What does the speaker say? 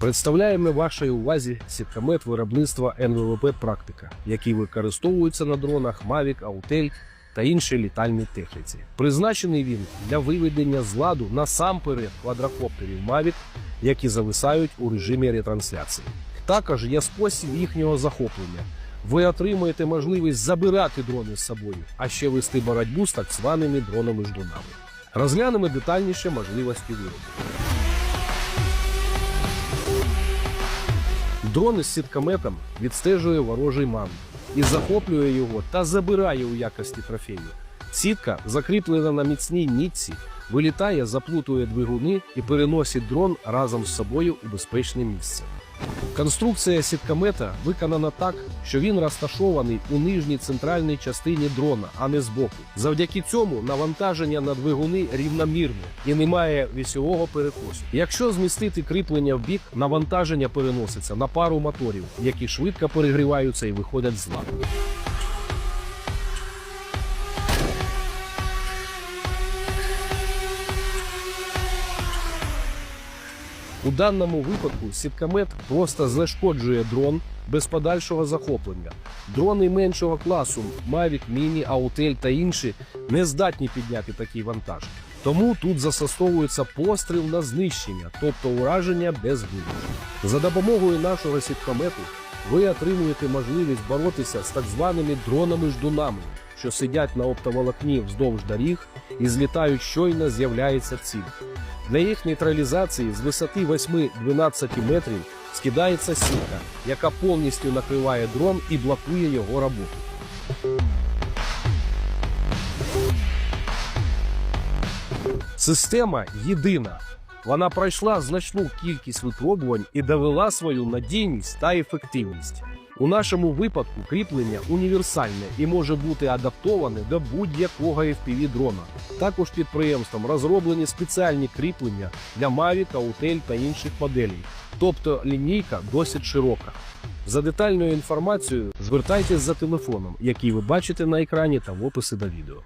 Представляємо вашій увазі сіткамет виробництва НВВП Практика, який використовується на дронах Mavic, Autel та іншій літальній техніці. Призначений він для виведення з ладу насамперед квадрокоптерів Mavic, які зависають у режимі ретрансляції. Також є спосіб їхнього захоплення. Ви отримуєте можливість забирати дрони з собою, а ще вести боротьбу з так званими дронами ждунами. Розглянемо детальніше можливості виробу. Дрон із сіткометом відстежує ворожий ман і захоплює його та забирає у якості трофею. Сітка, закріплена на міцній нітці, вилітає, заплутує двигуни і переносить дрон разом з собою у безпечне місце. Конструкція сіткомета виконана так, що він розташований у нижній центральній частині дрона, а не збоку. Завдяки цьому навантаження на двигуни рівномірне і немає вісьового перекосу. Якщо змістити кріплення в бік, навантаження переноситься на пару моторів, які швидко перегріваються і виходять з ладу. У даному випадку сіткомет просто знешкоджує дрон без подальшого захоплення. Дрони меншого класу Mavic, Mini, Autel та інші не здатні підняти такий вантаж. Тому тут застосовується постріл на знищення, тобто ураження без глибин. За допомогою нашого сіткомету ви отримуєте можливість боротися з так званими дронами-ждунами, що сидять на оптоволокні вздовж доріг і злітають щойно з'являється ціль. Для їх нейтралізації з висоти 8-12 метрів скидається сітка, яка повністю накриває дрон і блокує його роботу. Система єдина. Вона пройшла значну кількість випробувань і довела свою надійність та ефективність. У нашому випадку кріплення універсальне і може бути адаптоване до будь-якого FPV дрона. Також підприємством розроблені спеціальні кріплення для Mavic, Autel та інших моделей. Тобто лінійка досить широка. За детальною інформацією звертайтесь за телефоном, який ви бачите на екрані та в описі до відео.